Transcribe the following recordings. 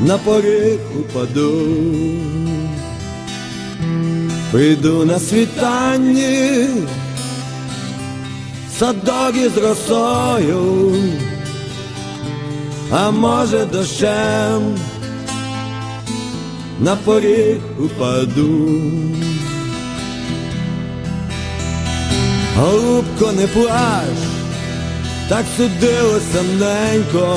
на поріг упаду. Прийду на світанні, садок із росою, а може дощем на поріг упаду. Голубко, не плач, так судилося ненько,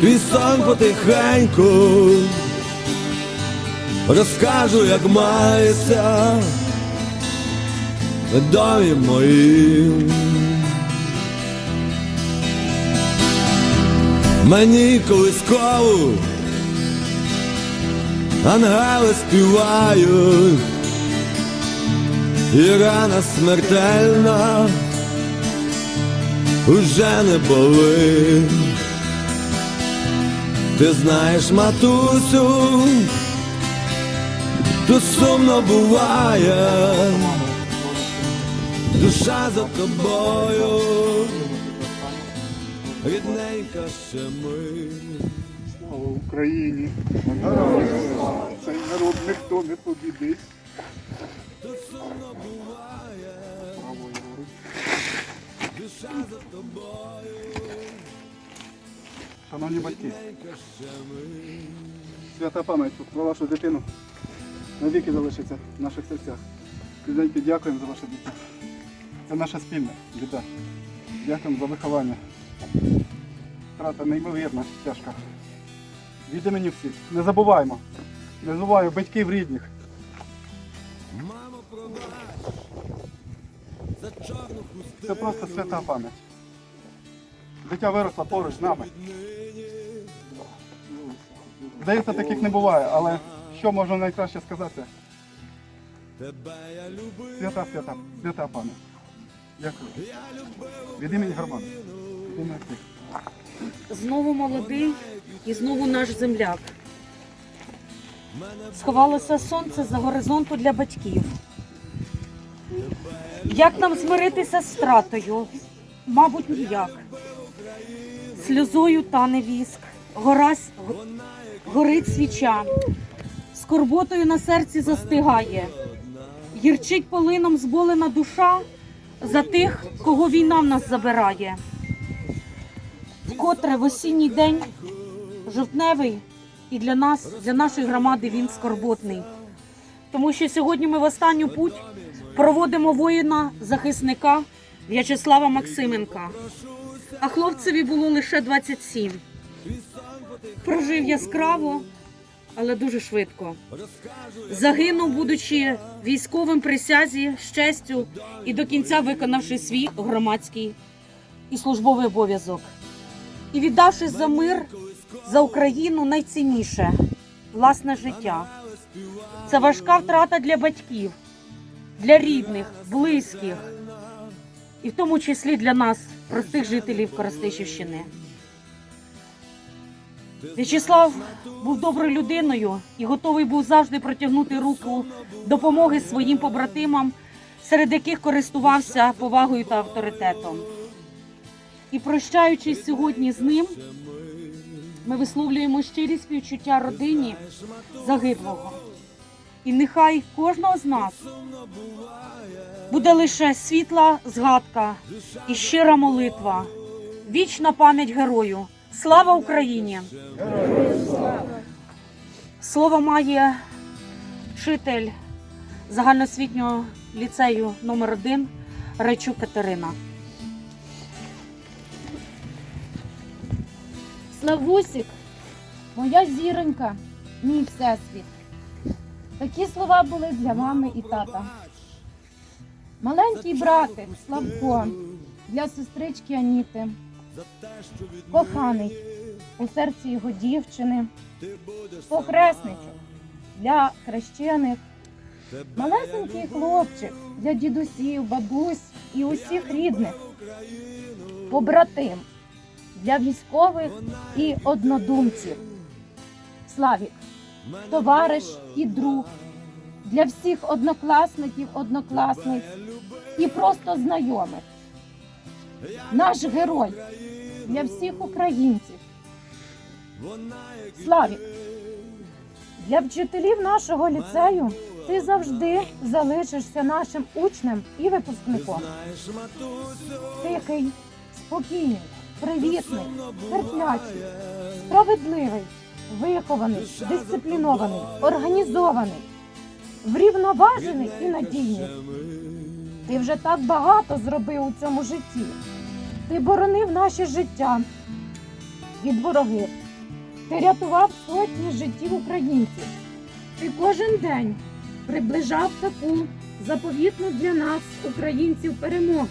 твій сон потихеньку, розкажу, як мається в домі моїм. Мені колискову ангели співають, і рана смертельна уже не болить. Ти знаєш, матусю, тут сумно буває, душа за тобою, рідненька ще ми. Слава Україні! Цей народ ніхто не побідить. Тут сумно буває, душа за тобою, Шановні батьки, свята пам'ять про вашу дитину навіки залишиться в наших серцях. Люденьки, дякуємо за ваше дитя. Це наша спільна біда. Дякуємо за виховання. Втрата неймовірна, тяжка. Від імені всіх. Не забуваємо. Не забуваємо батьків рідних. Мамо, пробач за чорну хустину. Це просто свята пам'ять. Дитя виросло поруч з нами. Здається, таких не буває, але що можна найкраще сказати? Свята, свята, свята пам'ять. Дякую. Від імені громади. Від імені всіх. Знову молодий і знову наш земляк. Сховалося сонце за горизонту для батьків. Як нам змиритися з втратою? Мабуть, ніяк. Сльозою тане віск, горась, г- горить свіча, скорботою на серці застигає, гірчить полином зболена душа за тих, кого війна в нас забирає. Вкотре в осінній день жовтневий і для нас, для нашої громади він скорботний. Тому що сьогодні ми в останню путь проводимо воїна захисника В'ячеслава Максименка. А хлопцеві було лише 27. Прожив яскраво, але дуже швидко. Загинув, будучи військовим присязі з честю і до кінця виконавши свій громадський і службовий обов'язок. І віддавши за мир, за Україну найцінніше власне життя. Це важка втрата для батьків, для рідних, близьких, і в тому числі для нас, простих жителів Коростишівщини. В'ячеслав був доброю людиною і готовий був завжди протягнути руку допомоги своїм побратимам, серед яких користувався повагою та авторитетом. І прощаючись сьогодні з ним, ми висловлюємо щирі співчуття родині загиблого. І нехай кожного з нас буде лише світла згадка і щира молитва, вічна пам'ять герою. Слава Україні! Слово має вчитель загальноосвітнього ліцею номер 1 Райчук Катерина. Славусік, моя зіронька, мій всесвіт. Такі слова були для мами і тата. Маленький братик Славко для сестрички Аніти, коханий у серці його дівчини, покресничок для хрещених, малесенький хлопчик для дідусів, бабусь і усіх рідних, побратим для військових і однодумців. Славік, товариш і друг для всіх однокласників, однокласниць і просто знайомих. Наш герой для всіх українців. Славік, для вчителів нашого ліцею ти завжди залишишся нашим учнем і випускником. Тихий, спокійний, привітний, терплячий, справедливий, вихований, дисциплінований, організований, врівноважений і надійний. Ти вже так багато зробив у цьому житті. Ти боронив наше життя від ворогів. Ти рятував сотні життів українців. Ти кожен день приближав таку заповітну для нас, українців, перемогу.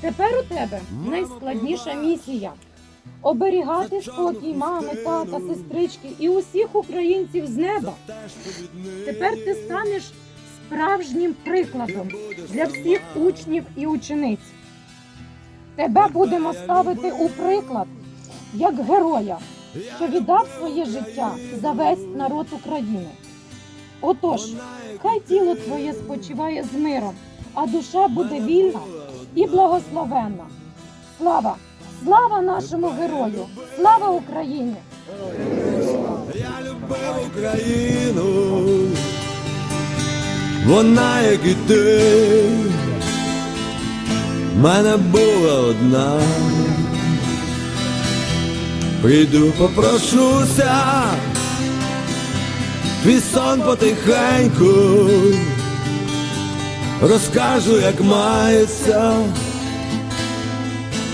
Тепер у тебе найскладніша місія оберігати спокій мами, тата, сестрички і усіх українців з неба. Тепер ти станеш справжнім прикладом для всіх учнів і учениць. Тебе будемо ставити у приклад як героя, що віддав своє життя за весь народ України. Отож, хай тіло твоє спочиває з миром, а душа буде вільна і благословенна. Слава! Слава нашому герою! Слава Україні! я любив Україну, вона, як і ти, мене була одна. Прийду, попрошуся, твій сон потихеньку, розкажу, як мається